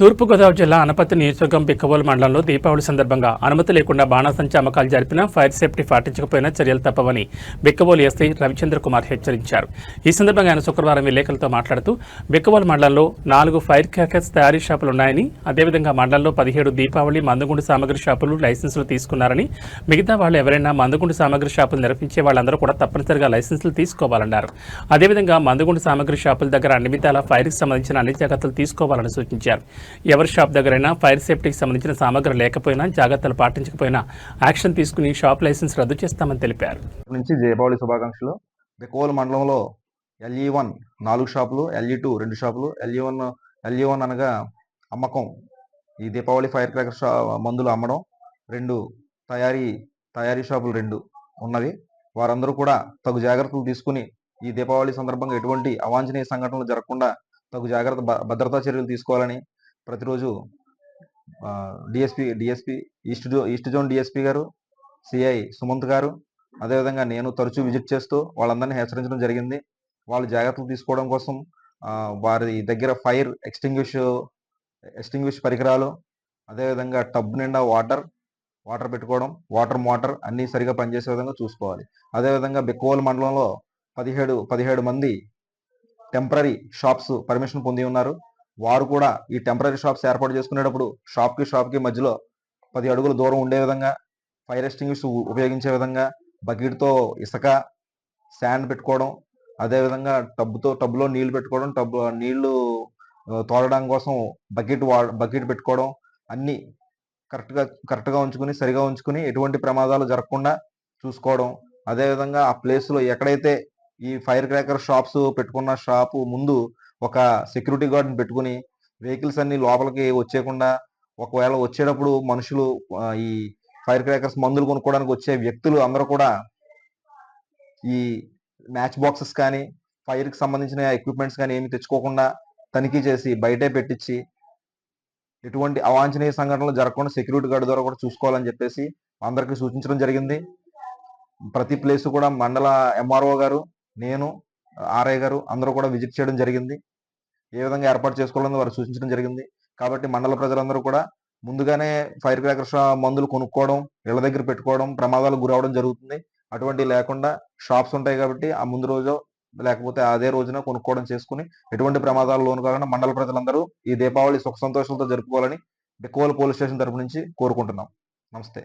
తూర్పుగోదావరి జిల్లా అనపత్తి నియోజకవర్గం బిక్కవోలు మండలంలో దీపావళి సందర్భంగా అనుమతి లేకుండా బాణాసంచి అమ్మకాలు జరిపిన ఫైర్ సేఫ్టీ పాటించకపోయినా చర్యలు తప్పవని బిక్కవోలు ఎస్ఐ రవిచంద్ర కుమార్ హెచ్చరించారు. ఈ సందర్భంగా ఆయన శుక్రవారం విలేకరులతో మాట్లాడుతూ బిక్కవోలు మండలంలో నాలుగు ఫైర్ క్రాకర్స్ తయారీ షాపులు ఉన్నాయని అదేవిధంగా మండలంలో పదిహేడు దీపావళి మందుగుండు సామగ్రి షాపులు లైసెన్సులు తీసుకున్నారని మిగతా వాళ్ళు ఎవరైనా మందుగుండు సామగ్రి షాపులు నిర్వహించే వాళ్ళందరూ కూడా తప్పనిసరిగా లైసెన్సులు తీసుకోవాలన్నారు. అదేవిధంగా మందుగుండు సామగ్రి షాపుల దగ్గర అన్ని విధాల ఫైర్కి సంబంధించిన అన్ని జాగ్రత్తలు తీసుకోవాలని సూచించారు. ఎవరి షాప్ దగ్గరైనా ఫైర్ సేఫ్టీకి సంబంధించిన సామగ్రి లేకపోయినా జాగ్రత్తలు పాటించకపోయినా యాక్షన్ తీసుకుని షాప్ లైసెన్స్ రద్దు చేస్తామని తెలిపారు. నుంచి దీపావళి శుభాకాంక్షలు. బికోవల్ మండలంలో ఎల్ఈ వన్ నాలుగు షాపులు ఎల్ఈ టూ రెండు షాపులు ఎల్ఈ వన్ ఎల్ఈ వన్ అనగా అమ్మకం. ఈ దీపావళి ఫైర్ క్రాకర్ షా మందులు అమ్మడం. రెండు తయారీ తయారీ షాపులు రెండు ఉన్నవి. వారందరూ కూడా తగు జాగ్రత్తలు తీసుకుని ఈ దీపావళి సందర్భంగా ఎటువంటి అవాంఛనీయ సంఘటనలు జరగకుండా తగు జాగ్రత్త భ- భద్రతా చర్యలు తీసుకోవాలని ప్రతిరోజు డిఎస్పి డిఎస్పి ఈస్ట్ జో ఈస్ట్ జోన్ డిఎస్పి గారు సిఐ సుమంత్ గారు అదేవిధంగా నేను తరచూ విజిట్ చేస్తూ వాళ్ళందరినీ హెచ్చరించడం జరిగింది. వాళ్ళు జాగ్రత్తలు తీసుకోవడం కోసం వారి దగ్గర ఫైర్ ఎక్స్టింగ్విష్ ఎక్స్టింగ్విష్ పరికరాలు అదేవిధంగా టబ్ నిండా వాటర్ వాటర్ పెట్టుకోవడం వాటర్ మోటార్ అన్నీ సరిగా పనిచేసే విధంగా చూసుకోవాలి. అదేవిధంగా బెక్కోల్ మండలంలో పదిహేడు పదిహేడు మంది టెంపరీ షాప్స్ పర్మిషన్ పొంది ఉన్నారు. వారు కూడా ఈ టెంపరీ షాప్స్ ఏర్పాటు చేసుకునేటప్పుడు షాప్కి షాప్కి మధ్యలో పది అడుగుల దూరం ఉండే విధంగా ఫైర్ ఎక్స్టింగ్విష్ ఉపయోగించే విధంగా బకెట్తో ఇసుక శాండ్ పెట్టుకోవడం అదేవిధంగా టబ్తో టబ్లో నీళ్ళు పెట్టుకోవడం టబ్ నీళ్ళు తోడడం కోసం బకెట్ వా బకెట్ పెట్టుకోవడం అన్నీ కరెక్ట్గా కరెక్ట్గా ఉంచుకుని సరిగా ఉంచుకుని ఎటువంటి ప్రమాదాలు జరగకుండా చూసుకోవడం. అదేవిధంగా ఆ ప్లేస్లో ఎక్కడైతే ఈ ఫైర్ క్రాకర్ షాప్స్ పెట్టుకున్న షాపు ముందు ఒక సెక్యూరిటీ గార్డ్ని పెట్టుకుని వెహికల్స్ అన్ని లోపలికి వచ్చేయకుండా ఒకవేళ వచ్చేటప్పుడు మనుషులు ఈ ఫైర్ క్రాకర్స్ మందులు కొనుక్కోవడానికి వచ్చే వ్యక్తులు అందరూ కూడా ఈ మ్యాచ్ బాక్సెస్ కానీ ఫైర్కి సంబంధించిన ఎక్విప్మెంట్స్ కానీ ఏమి తెచ్చుకోకుండా తనిఖీ చేసి బయటే పెట్టించి ఎటువంటి అవాంఛనీయ సంఘటనలు జరగకుండా సెక్యూరిటీ గార్డు ద్వారా కూడా చూసుకోవాలని చెప్పేసి అందరికీ సూచించడం జరిగింది. ప్రతి ప్లేస్ కూడా మండల ఎంఆర్ఓ గారు నేను ఆర్ఐ గారు అందరూ కూడా విజిట్ చేయడం జరిగింది. ఏ విధంగా ఏర్పాటు చేసుకోవాలని వారు సూచించడం జరిగింది. కాబట్టి మండల ప్రజలందరూ కూడా ముందుగానే ఫైర్ క్రాకర్స్ మందులు కొనుక్కోవడం ఇళ్ళ దగ్గర పెట్టుకోవడం ప్రమాదాలు గురవడం జరుగుతుంది. అటువంటి లేకుండా షాప్స్ ఉంటాయి కాబట్టి ఆ ముందు రోజు లేకపోతే అదే రోజున కొనుక్కోవడం చేసుకుని ఎటువంటి ప్రమాదాలు లోను కాకుండా మండల ప్రజలందరూ ఈ దీపావళి సుఖ సంతోషాలతో జరుపుకోవాలని బిక్కువల పోలీస్ స్టేషన్ తరపు నుంచి కోరుకుంటున్నాం. నమస్తే.